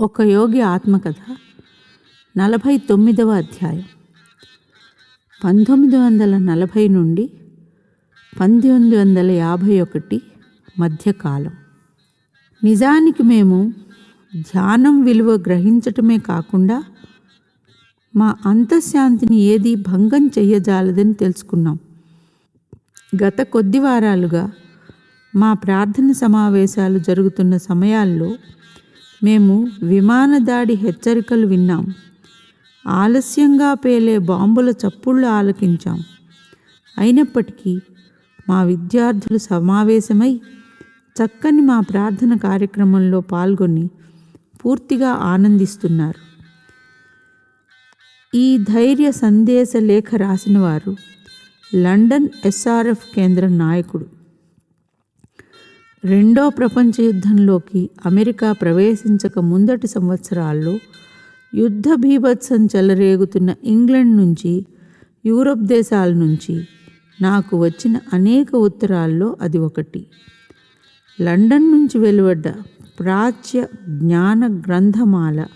ఒక యోగి ఆత్మకథ నలభై తొమ్మిదవ అధ్యాయం. పంతొమ్మిది వందల నలభై నుండి పంతొమ్మిది వందల యాభై ఒకటి మధ్యకాలం. నిజానికి మేము ధ్యానం విలువ గ్రహించటమే కాకుండా మా అంతఃశాంతిని ఏది భంగం చెయ్యజాలదని తెలుసుకున్నాం. గత కొద్ది వారాలుగా మా ప్రార్థన సమావేశాలు జరుగుతున్న సమయాల్లో మేము విమాన దాడి హెచ్చరికలు విన్నాం. ఆలస్యంగా పేలే బాంబుల చప్పుళ్ళు ఆలకించాం. అయినప్పటికీ మా విద్యార్థులు సమావేశమై చక్కని మా ప్రార్థన కార్యక్రమంలో పాల్గొని పూర్తిగా ఆనందిస్తున్నారు. ఈ ధైర్య సందేశ లేఖ రాసిన వారు లండన్ ఎస్ఆర్ఎఫ్ కేంద్ర నాయకుడు. రెండో ప్రపంచ యుద్ధంలోకి అమెరికా ప్రవేశించక ముందటి సంవత్సరాల్లో యుద్ధ బీభత్సం చెలరేగుతున్న ఇంగ్లండ్ నుంచి యూరప్ దేశాల నుంచి నాకు వచ్చిన అనేక ఉత్తరాల్లో అది ఒకటి. లండన్ నుంచి వెలువడ్డ ప్రాచ్య జ్ఞాన గ్రంథమాల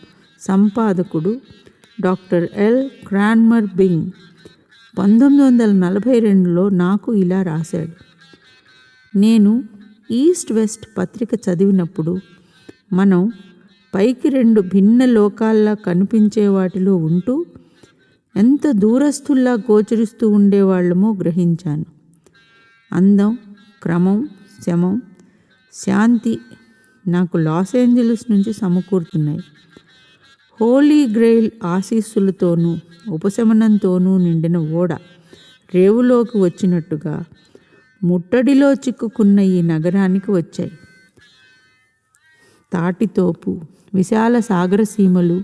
సంపాదకుడు డాక్టర్ ఎల్. క్రాన్మర్ బింగ్ పంతొమ్మిది వందల నలభై రెండులో నాకు ఇలా రాశాడు. నేను ఈస్ట్ వెస్ట్ పత్రిక చదివినప్పుడు మనం పైకి రెండు భిన్న లోకాల్లా కనిపించే వాటిలో ఉంటూ ఎంత దూరస్తుల్లా గోచరిస్తూ ఉండేవాళ్ళమో గ్రహించాను. అందం క్రమం శమం శాంతి నాకు లాస్ ఏంజలస్ నుంచి సమకూరుతున్నాయి. హోలీ గ్రెయిల్ ఆశీస్సులతోనూ ఉపశమనంతోనూ నిండిన ఓడ రేవులోకి వచ్చినట్టుగా ముట్టడిలో చిక్కుకున్న ఈ నగరానికి వచ్చాయి. తాటితోపు విశాల సాగర సీమలు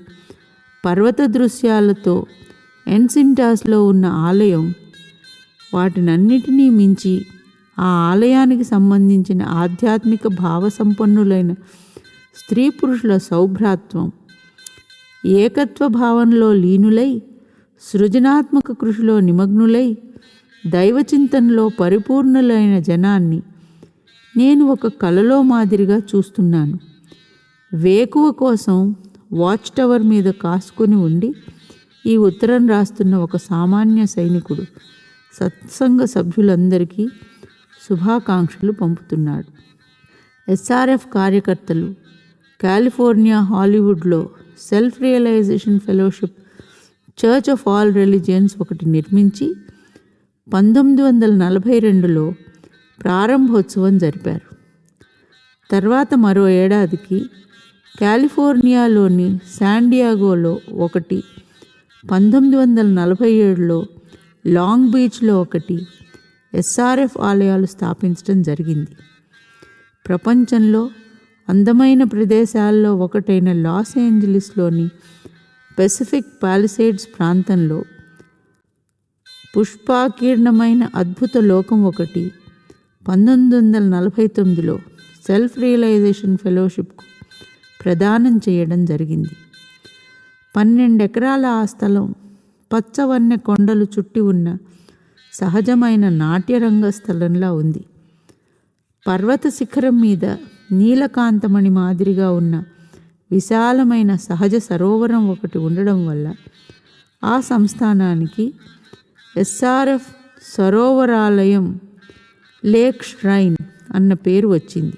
పర్వత దృశ్యాలతో ఎన్సింటాస్లో ఉన్న ఆలయం వాటినన్నిటినీ మించి ఆ ఆలయానికి సంబంధించిన ఆధ్యాత్మిక భావసంపన్నులైన స్త్రీ పురుషుల సౌభ్రాత్వం ఏకత్వ భావంలో లీనులై సృజనాత్మక కృషిలో నిమగ్నులై దైవచింతనలో పరిపూర్ణులైన జనాన్ని నేను ఒక కలలో మాదిరిగా చూస్తున్నాను. వేకువ కోసం వాచ్ టవర్ మీద కాసుకొని ఉండి ఈ ఉత్తరం రాస్తున్న ఒక సామాన్య సైనికుడు సత్సంగ సభ్యులందరికీ శుభాకాంక్షలు పంపుతున్నాడు. ఎస్ఆర్ఎఫ్ కార్యకర్తలు కాలిఫోర్నియా హాలీవుడ్లో self realization fellowship church of all religions ఒకటి నిర్మించి పంతొమ్మిది వందల నలభై రెండులో ప్రారంభోత్సవం జరిపారు. తర్వాత మరో ఏడాదికి కాలిఫోర్నియాలోని శాండియాగోలో ఒకటి పంతొమ్మిది వందల నలభై ఏడులో లాంగ్ బీచ్లో ఒకటి ఎస్ఆర్ఎఫ్ ఆలయాలు స్థాపించడం జరిగింది. ప్రపంచంలో అందమైన ప్రదేశాల్లో ఒకటైన లాస్ ఏంజలీస్లోని పెసిఫిక్ పాలిసైడ్స్ ప్రాంతంలో పుష్పాకీర్ణమైన అద్భుత లోకం ఒకటి. పంతొమ్మిది వందల నలభై తొమ్మిదిలో సెల్ఫ్ రియలైజేషన్ ఫెలోషిప్కు ప్రదానం చేయడం జరిగింది. పన్నెండు ఎకరాల ఆ స్థలం పచ్చవన్నె కొండలు చుట్టి ఉన్న సహజమైన నాట్యరంగ స్థలంలా ఉంది. పర్వత శిఖరం మీద నీలకాంతమణి మాదిరిగా ఉన్న విశాలమైన సహజ సరోవరం ఒకటి ఉండడం వల్ల ఆ సంస్థానానికి ఎస్ఆర్ఎఫ్ సరోవరాలయం లేక్ ష్రైన్ అన్న పేరు వచ్చింది.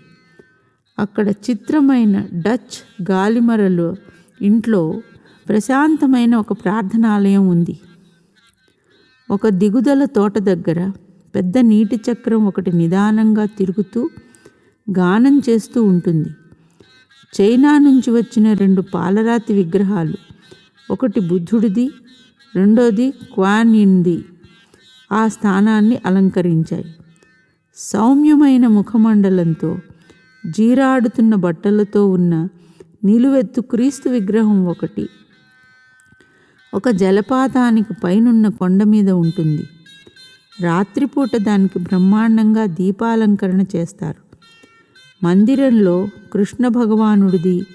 అక్కడ చిత్రమైన డచ్ గాలిమరలో ఇంట్లో ప్రశాంతమైన ఒక ప్రార్థనాలయం ఉంది. ఒక దిగుదల తోట దగ్గర పెద్ద నీటి చక్రం ఒకటి నిదానంగా తిరుగుతూ గానం చేస్తూ ఉంటుంది. చైనా నుంచి వచ్చిన రెండు పాలరాతి విగ్రహాలు ఒకటి బుద్ధుడిది రెండోది క్వాన్ ఇన్ది ఆ స్థానాన్ని అలంకరించాయి. సౌమ్యమైన ముఖమండలంతో జీరాడుతున్న బట్టలతో ఉన్న నిలువెత్తు క్రీస్తు విగ్రహం ఒకటి. ఒక జలపాతానికి పైనున్న కొండ మీద ఉంటుంది. రాత్రిపూట దానికి బ్రహ్మాండంగా దీపాలంకరణ చేస్తారు. మందిరంలో కృష్ణ భగవానుడిది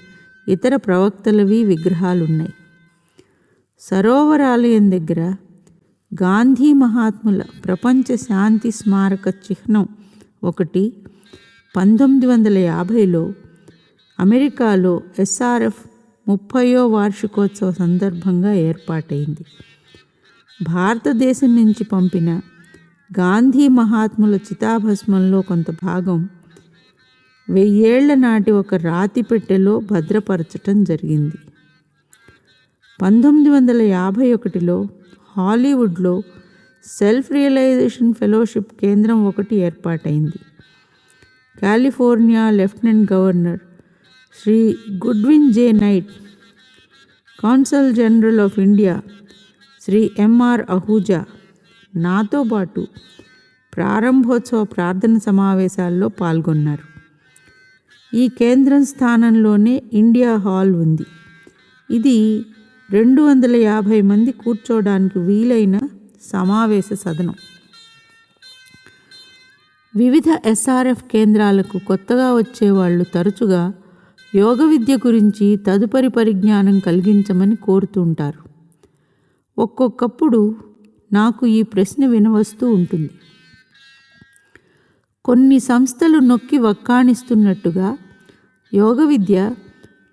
ఇతర ప్రవక్తలవి విగ్రహాలున్నాయి. సరోవరాలయం దగ్గర గాంధీ మహాత్ముల ప్రపంచ శాంతి స్మారక చిహ్నం ఒకటి పంతొమ్మిది వందల యాభైలో అమెరికాలో ఎస్ఆర్ఎఫ్ ముప్పయో వార్షికోత్సవ సందర్భంగా ఏర్పాటైంది. భారతదేశం నుంచి పంపిన గాంధీ మహాత్ముల చితాభస్మంలో కొంత భాగం వెయ్యేళ్ళ నాటి ఒక రాతి పెట్టెలో భద్రపరచటం జరిగింది. పంతొమ్మిది వందల యాభై ఒకటిలో హాలీవుడ్లో సెల్ఫ్ రియలైజేషన్ ఫెలోషిప్ కేంద్రం ఒకటి ఏర్పాటైంది. California lieutenant governor Shri Goodwin J. Knight consul general of India Shri MR Ahuja నాతో పాటు ప్రారంభోత్సవ ప్రార్థన సమావేశాల్లో పాల్గొన్నారు. ఈ కేంద్రం స్థానంలోనే ఇండియా హాల్ ఉంది. ఇది రెండు వందల యాభై మంది కూర్చోడానికి వీలైన సమావేశ సదనం. వివిధ ఎస్ఆర్ఎఫ్ కేంద్రాలకు కొత్తగా వచ్చేవాళ్ళు తరచుగా యోగ విద్య గురించి తదుపరి పరిజ్ఞానం కలిగించమని కోరుతుంటారు. ఒక్కొక్కప్పుడు నాకు ఈ ప్రశ్న వినవస్తూ ఉంటుంది. కొన్ని సంస్థలు నొక్కి వక్కాణిస్తున్నట్టుగా యోగ విద్య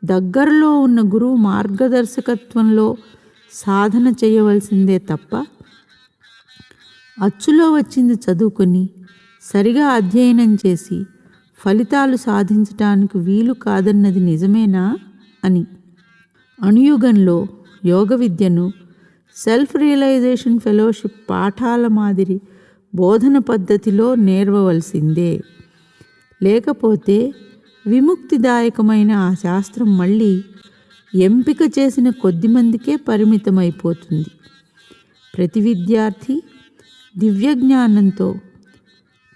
దగ్గరలో ఉన్న గురువు మార్గదర్శకత్వంలో సాధన చేయవలసిందే తప్ప అచ్చులో వచ్చింది చదువుకొని సరిగా అధ్యయనం చేసి ఫలితాలు సాధించటానికి వీలు కాదన్నది నిజమేనా అని. అణుయుగంలో యోగ విద్యను సెల్ఫ్ రియలైజేషన్ ఫెలోషిప్ పాఠాల మాదిరి బోధన పద్ధతిలో నేర్వవలసిందే. లేకపోతే విముక్తిదాయకమైన ఆ శాస్త్రం మళ్ళీ ఎంపిక చేసిన కొద్ది మందికే పరిమితమైపోతుంది. ప్రతి విద్యార్థి దివ్యజ్ఞానంతో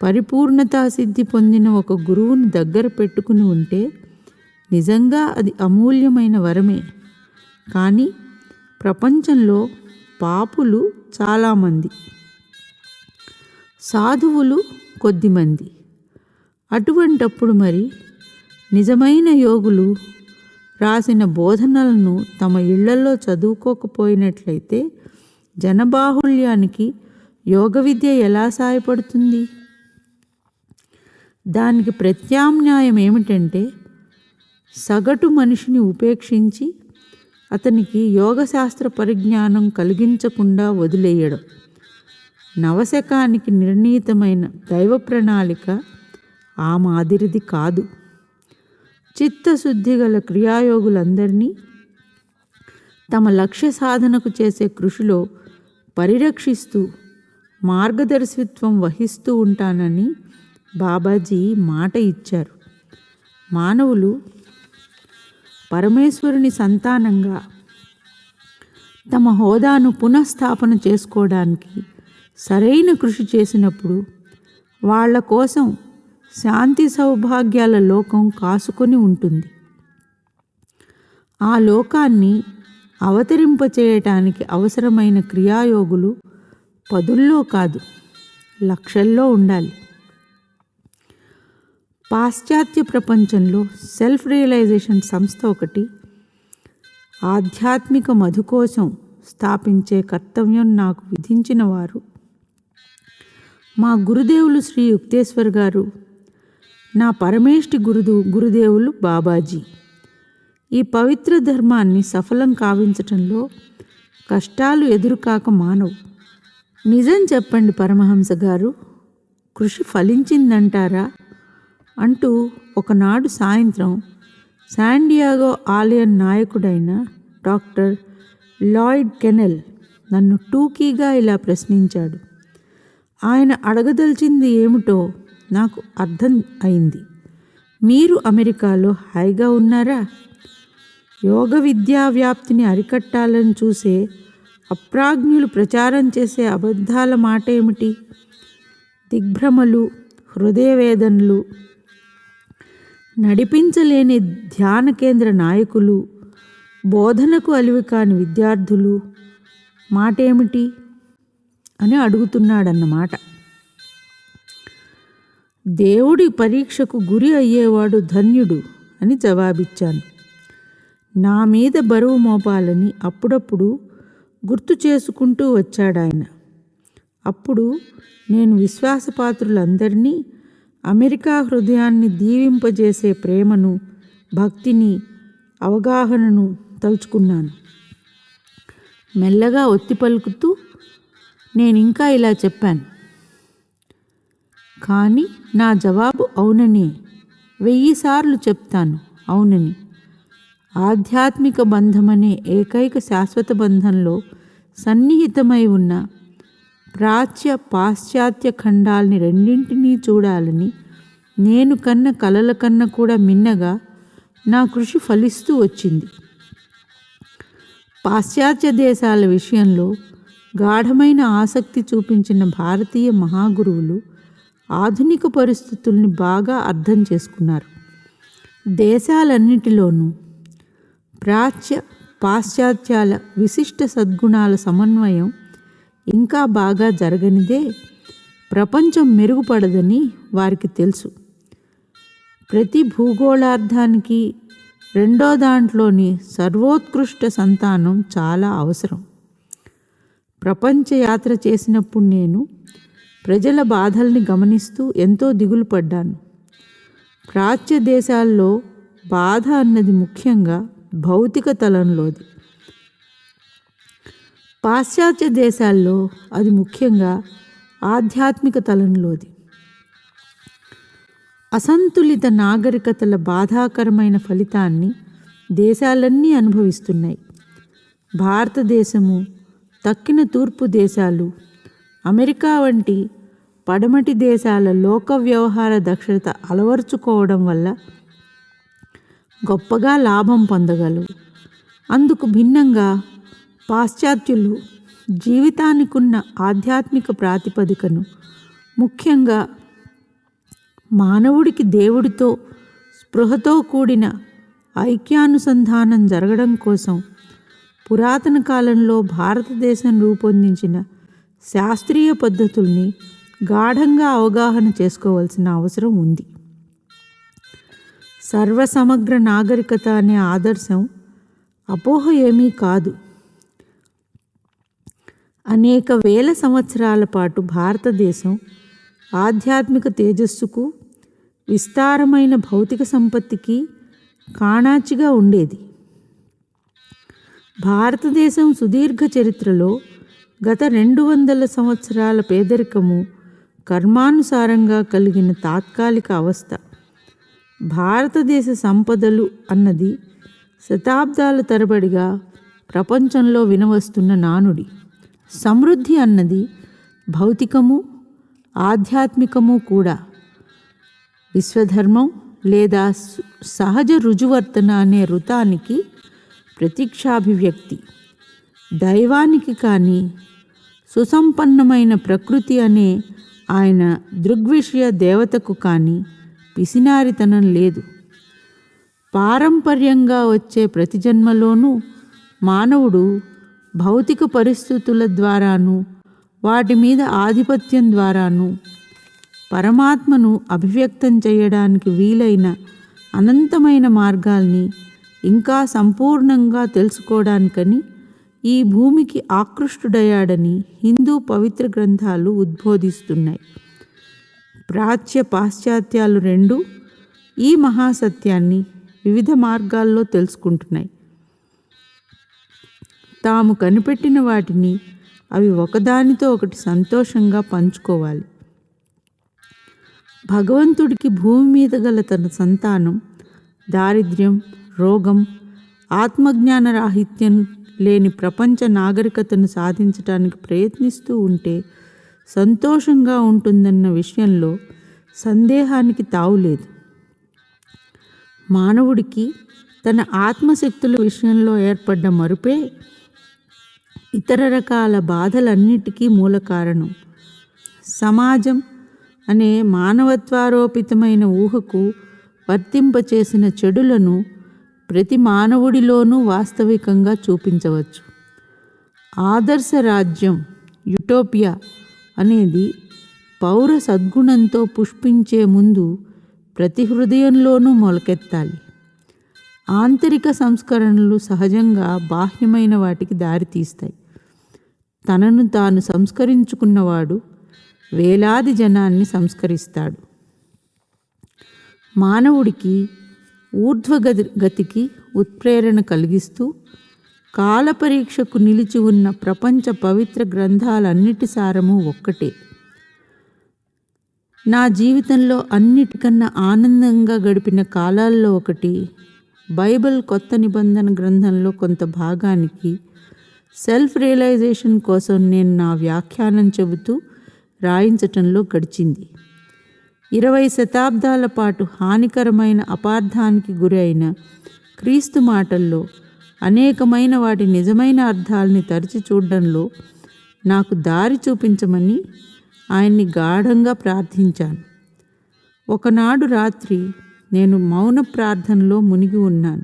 పరిపూర్ణతా సిద్ధి పొందిన ఒక గురువును దగ్గర పెట్టుకుని ఉంటే నిజంగా అది అమూల్యమైన వరమే. కానీ ప్రపంచంలో పాపులు చాలామంది సాధువులు కొద్దిమంది అటువంటప్పుడు మరి నిజమైన యోగులు రాసిన బోధనలను తమ ఇళ్ళలో చదువుకోకపోయినట్లయితే జనబాహుళ్యానికి యోగ విద్య ఎలా సాయపడుతుంది? దానికి ప్రత్యామ్నాయం ఏమిటంటే సగటు మనిషిని ఉపేక్షించి అతనికి యోగశాస్త్ర పరిజ్ఞానం కలిగించకుండా వదిలేయడం నవశకానికి నిర్ణీతమైన దైవ ప్రణాళిక ఆ మాదిరిది కాదు. చిత్తశుద్ధి గల క్రియాయోగులందరినీ తమ లక్ష్య సాధనకు చేసే కృషిలో పరిరక్షిస్తూ మార్గదర్శిత్వం వహిస్తూ ఉంటానని బాబాజీ మాట ఇచ్చారు. మానవులు పరమేశ్వరుని సంతానంగా తమ హోదాను పునఃస్థాపన చేసుకోవడానికి సరైన కృషి చేసినప్పుడు వాళ్ళ కోసం శాంతి సౌభాగ్యాల లోకం కాసుకొని ఉంటుంది. ఆ లోకాన్ని అవతరింపచేయటానికి అవసరమైన క్రియాయోగులు పదుల్లో కాదు లక్షల్లో ఉండాలి. పాశ్చాత్య ప్రపంచంలో సెల్ఫ్ రియలైజేషన్ సంస్థ ఒకటి ఆధ్యాత్మిక మధు కోసం స్థాపించే కర్తవ్యం నాకు విధించిన వారు మా గురుదేవులు శ్రీ యుక్తేశ్వర్ గారు నా పరమేష్టి గురుదు గురుదేవులు బాబాజీ. ఈ పవిత్ర ధర్మాన్ని సఫలం కావించటంలో కష్టాలు ఎదురుకాక మానవు. నిజం చెప్పండి పరమహంస గారు కృషి ఫలించిందంటారా? అంటూ ఒకనాడు సాయంత్రం శాండియాగో ఆలయ నాయకుడైన డాక్టర్ లాయిడ్ కెనెల్ నన్ను టూకీగా ఇలా ప్రశ్నించాడు. ఆయన అడగదలిచింది ఏమిటో నాకు అర్థం అయింది. మీరు అమెరికాలో హాయిగా ఉన్నారా? యోగ విద్యా వ్యాప్తిని అరికట్టాలని చూసే అప్రాజ్ఞులు ప్రచారం చేసే అబద్ధాల మాట ఏమిటి దిగ్భ్రమలు హృదయ వేదనలు నడిపించలేని ధ్యాన కేంద్ర నాయకులు బోధనకు అలివి కాని విద్యార్థులు మాటేమిటి? అని అడుగుతున్నాడన్నమాట. దేవుడి పరీక్షకు గురి అయ్యేవాడు ధన్యుడు అని జవాబిచ్చాను. నా మీద బరువు మోపాలని అప్పుడప్పుడు గుర్తు చేసుకుంటూ వచ్చాడాయన. అప్పుడు నేను విశ్వాసపాత్రులందరినీ అమెరికా హృదయాన్ని దీవింపజేసే ప్రేమను భక్తిని అవగాహనను తలుచుకున్నాను. మెల్లగా ఒత్తి పలుకుతూ నేను ఇంకా ఇలా చెప్పాను. కానీ నా జవాబు అవునని. వెయ్యిసార్లు చెప్తాను అవునని. ఆధ్యాత్మిక బంధమనే ఏకైక శాశ్వత బంధంలో సన్నిహితమై ఉన్న ప్రాచ్య పాశ్చాత్య ఖండాల్ని రెండింటినీ చూడాలని నేను కన్న కలల కన్నా కూడా మిన్నగా నా కృషి ఫలిస్తూ వచ్చింది. పాశ్చాత్య దేశాల విషయంలో గాఢమైన ఆసక్తి చూపించిన భారతీయ మహాగురువులు ఆధునిక పరిస్థితుల్ని బాగా అర్థం చేసుకున్నారు. దేశాలన్నిటిలోనూ ప్రాచ్య పాశ్చాత్యాల విశిష్ట సద్గుణాల సమన్వయం ఇంకా బాగా జరగనిదే ప్రపంచం మెరుగుపడదని వారికి తెలుసు. ప్రతి భూగోళార్థానికి రెండో దాంట్లోని సర్వోత్కృష్ట సంతానం చాలా అవసరం. ప్రపంచ యాత్ర చేసినప్పుడు నేను ప్రజల బాధల్ని గమనిస్తూ ఎంతో దిగులు పడ్డాను. ప్రాచ్య దేశాల్లో బాధ అన్నది ముఖ్యంగా భౌతిక తలంలోది. పాశ్చాత్య దేశాల్లో అది ముఖ్యంగా ఆధ్యాత్మిక తలంలోది. అసంతులిత నాగరికతల బాధాకరమైన ఫలితాన్ని దేశాలన్నీ అనుభవిస్తున్నాయి. భారతదేశము తక్కిన తూర్పు దేశాలు అమెరికా వంటి పడమటి దేశాల లోక వ్యవహార దక్షత అలవర్చుకోవడం వల్ల గొప్పగా లాభం పొందగలవు. అందుకు భిన్నంగా పాశ్చాత్యులు జీవితానికున్న ఆధ్యాత్మిక ప్రాతిపదికను ముఖ్యంగా మానవుడికి దేవుడితో స్పృహతో కూడిన ఐక్యానుసంధానం జరగడం కోసం పురాతన కాలంలో భారతదేశం రూపొందించిన శాస్త్రీయ పద్ధతుల్ని గాఢంగా అవగాహన చేసుకోవాల్సిన అవసరం ఉంది. సర్వసమగ్ర నాగరికత అనే ఆదర్శం అపోహ ఏమీ కాదు. అనేక వేల సంవత్సరాల పాటు భారతదేశం ఆధ్యాత్మిక తేజస్సుకు విస్తారమైన భౌతిక సంపత్తికి కాణాచిగా ఉండేది. భారతదేశం సుదీర్ఘ చరిత్రలో గత రెండు వందల సంవత్సరాల పేదరికము కర్మానుసారంగా కలిగిన తాత్కాలిక అవస్థ. భారతదేశ సంపదలు అన్నది శతాబ్దాల తరబడిగా ప్రపంచంలో వినవస్తున్న నానుడి. సమృద్ధి అన్నది భౌతికము ఆధ్యాత్మికము కూడా. విశ్వధర్మం లేదా సు- సహజ రుజువర్తన అనే రుతానికి ప్రతీక్షాభివ్యక్తి. దైవానికి కానీ సుసంపన్నమైన ప్రకృతి అనే ఆయన దృగ్విషయ దేవతకు కానీ పిసినారితనం లేదు. పారంపర్యంగా వచ్చే ప్రతి జన్మలోనూ మానవుడు భౌతిక పరిస్థితుల ద్వారాను వాటి మీద ఆధిపత్యం ద్వారాను పరమాత్మను అభివ్యక్తం చేయడానికి వీలైన అనంతమైన మార్గాల్ని ఇంకా సంపూర్ణంగా తెలుసుకోవడానికని ఈ భూమికి ఆకృష్టుడయ్యాడని హిందూ పవిత్ర గ్రంథాలు ఉద్బోధిస్తున్నాయి. ప్రాచ్య పాశ్చాత్యాలు రెండు ఈ మహాసత్యాన్ని వివిధ మార్గాల్లో తెలుసుకుంటున్నాయి. తాము కనిపెట్టిన వాటిని అవి ఒకదానితో ఒకటి సంతోషంగా పంచుకోవాలి. భగవంతుడికి భూమి మీద గల తన సంతానం దారిద్ర్యం రోగం ఆత్మజ్ఞాన రాహిత్యం లేని ప్రపంచ నాగరికతను సాధించడానికి ప్రయత్నిస్తూ ఉంటే సంతోషంగా ఉంటుందన్న విషయంలో సందేహానికి తావులేదు మానవుడికి తన ఆత్మశక్తుల విషయంలో ఏర్పడ్డ మరుపే ఇతర రకాల బాధలన్నిటికీ మూల కారణం సమాజం అనే మానవత్వారోపితమైన ఊహకు వర్తింపచేసిన చెడులను ప్రతి మానవుడిలోనూ వాస్తవికంగా చూపించవచ్చు. ఆదర్శ రాజ్యం యుటోపియా అనేది పౌర సద్గుణంతో పుష్పించే ముందు ప్రతి హృదయంలోనూ మొలకెత్తాలి. ఆంతరిక సంస్కరణలు సహజంగా బాహ్యమైన వాటికి దారితీస్తాయి. తనను తాను సంస్కరించుకున్నవాడు వేలాది జనాన్ని సంస్కరిస్తాడు. మానవుడికి ఊర్ధ్వగతి గతికి ఉత్ప్రేరణ కలిగిస్తూ కాలపరీక్షకు నిలిచి ఉన్న ప్రపంచ పవిత్ర గ్రంథాలన్నిటి సారము ఒక్కటే. నా జీవితంలో అన్నిటికన్నా ఆనందంగా గడిపిన కాలాల్లో ఒకటి బైబిల్ కొత్త నిబంధన గ్రంథంలో కొంత భాగానికి సెల్ఫ్ రియలైజేషన్ కోసం నేను నా వ్యాఖ్యానం చెబుతూ రాయించటంలో గడిచింది. ఇరవై శతాబ్దాల పాటు హానికరమైన అపార్థానికి గురైన క్రీస్తు మాటల్లో అనేకమైన వాటి నిజమైన అర్థాలని తరచి చూడడంలో నాకు దారి చూపించమని ఆయన్ని గాఢంగా ప్రార్థించాను. ఒకనాడు రాత్రి నేను మౌన ప్రార్థనలో మునిగి ఉన్నాను.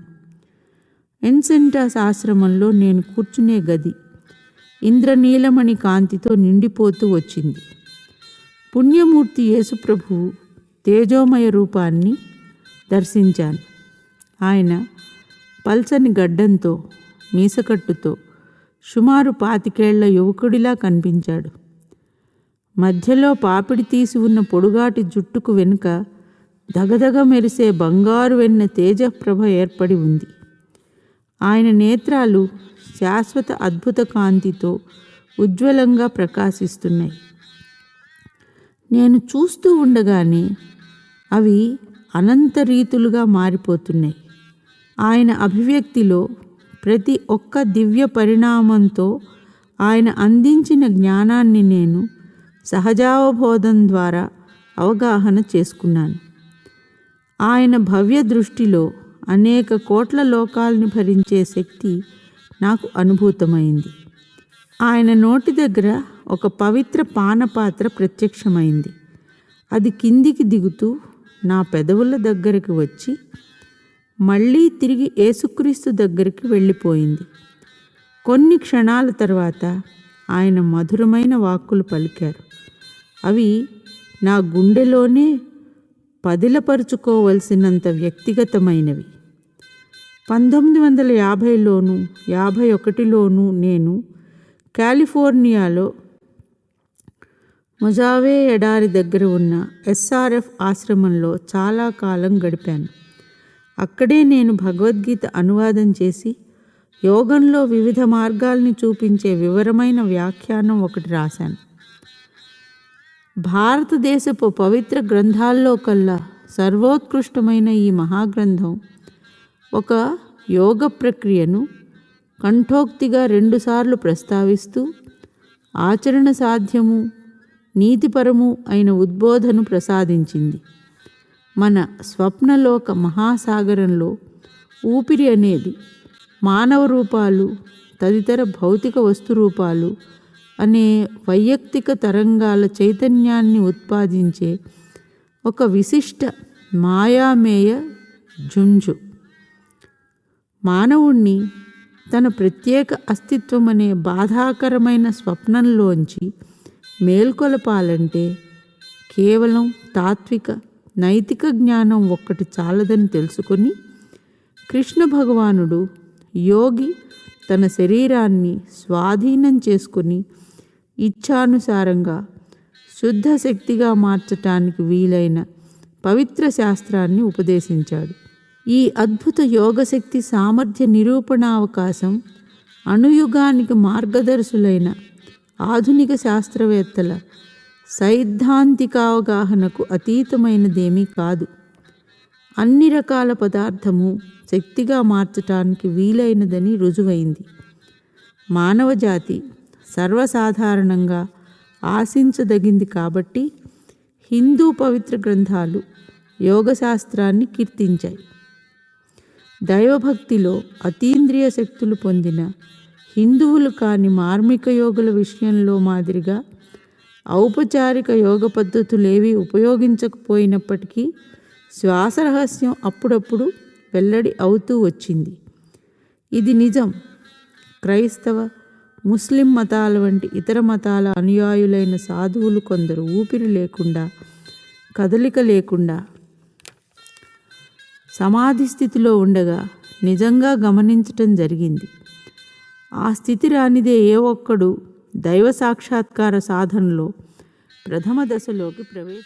ఎన్సెంటాస్ ఆశ్రమంలో నేను కూర్చునే గది ఇంద్రనీలమణి కాంతితో నిండిపోతూ వచ్చింది. పుణ్యమూర్తి యేసుప్రభువు తేజోమయ రూపాన్ని దర్శించాను. ఆయన పల్చని గడ్డంతో మీసకట్టుతో సుమారు పాతికేళ్ళ యువకుడిలా కనిపించాడు. మధ్యలో పాపిడి తీసి ఉన్న పొడుగాటి జుట్టుకు వెనుక దగదగ మెరిసే బంగారు వెన్న తేజప్రభ ఏర్పడి ఉంది. ఆయన నేత్రాలు శాశ్వత అద్భుత కాంతితో ఉజ్వలంగా ప్రకాశిస్తున్నాయి. నేను చూస్తూ ఉండగానే అవి అనంత రీతులుగా మారిపోతున్నాయి. ఆయన అభివ్యక్తిలో ప్రతి ఒక్క దివ్య పరిణామంతో ఆయన అందించిన జ్ఞానాన్ని నేను సహజావబోధం ద్వారా అవగాహన చేసుకున్నాను. ఆయన భవ్య దృష్టిలో అనేక కోట్ల లోకాల్ని భరించే శక్తి నాకు అనుభూతమైంది. ఆయన నోటి దగ్గర ఒక పవిత్ర పానపాత్ర ప్రత్యక్షమైంది. అది కిందికి దిగుతూ నా పెదవుల దగ్గరికి వచ్చి మళ్ళీ తిరిగి యేసుక్రీస్తు దగ్గరికి వెళ్ళిపోయింది. కొన్ని క్షణాల తర్వాత ఆయన మధురమైన వాక్కులు పలికారు. అవి నా గుండెలోనే పదిలపరుచుకోవలసినంత వ్యక్తిగతమైనవి. పంతొమ్మిది వందల యాభైలోను యాభై ఒకటిలోను నేను కాలిఫోర్నియాలో మొజావే ఎడారి దగ్గర ఉన్న ఎస్ఆర్ఎఫ్ ఆశ్రమంలో చాలా కాలం గడిపాను. అక్కడే నేను భగవద్గీత అనువాదం చేసి యోగంలో వివిధ మార్గాల్ని చూపించే వివరమైన వ్యాఖ్యానం ఒకటి రాశాను. భారతదేశపు పవిత్ర గ్రంథాల్లో కల్లా సర్వోత్కృష్టమైన ఈ మహాగ్రంథం ఒక యోగ ప్రక్రియను కంఠోక్తిగా రెండుసార్లు ప్రస్తావిస్తూ ఆచరణ సాధ్యము నీతిపరము అయిన ఉద్బోధను ప్రసాదించింది. మన స్వప్నలోక మహాసాగరంలో ఊపిరి అనేది మానవ రూపాలు తదితర భౌతిక వస్తురూపాలు అనే వైయక్తిక తరంగాల చైతన్యాన్ని ఉత్పాదించే ఒక విశిష్ట మాయామేయ జుంజు. మానవుణ్ణి తన ప్రత్యేక అస్తిత్వం అనే బాధాకరమైన స్వప్నంలోంచి మేల్కొలపాలంటే కేవలం తాత్విక నైతిక జ్ఞానం ఒక్కటి చాలదని తెలుసుకొని కృష్ణ భగవానుడు యోగి తన శరీరాన్ని స్వాధీనం చేసుకుని ఇచ్ఛానుసారంగా శుద్ధ శక్తిగా మార్చటానికి వీలైన పవిత్ర శాస్త్రాన్ని ఉపదేశించాడు. ఈ అద్భుత యోగశక్తి సామర్థ్య నిరూపణావకాశం అణుయుగానికి మార్గదర్శులైన ఆధునిక శాస్త్రవేత్తల సైద్ధాంతిక అవగాహనకు అతీతమైనదేమీ కాదు. అన్ని రకాల పదార్థము శక్తిగా మార్చటానికి వీలైనదని రుజువైంది. మానవజాతి సర్వసాధారణంగా ఆశించదగింది కాబట్టి హిందూ పవిత్ర గ్రంథాలు యోగశాస్త్రాన్ని కీర్తించాయి. దైవభక్తిలో అతీంద్రియ శక్తులు పొందిన హిందువులు కాని మార్మిక యోగుల విషయంలో మాదిరిగా ఔపచారిక యోగ పద్ధతులేవి ఉపయోగించకపోయినప్పటికీ శ్వాస రహస్యం అప్పుడప్పుడు వెల్లడి అవుతూ వచ్చింది. ఇది నిజం. క్రైస్తవ ముస్లిం మతాల వంటి ఇతర మతాల అనుయాయులైన సాధువులు కొందరు ఊపిరి లేకుండా కదలిక లేకుండా సమాధి స్థితిలో ఉండగా నిజంగా గమనించటం జరిగింది. ఆ స్థితి రానిదే ఏ ఒక్కడు దైవ సాక్షాత్కార సాధనలో ప్రథమ దశలోకి ప్రవేశ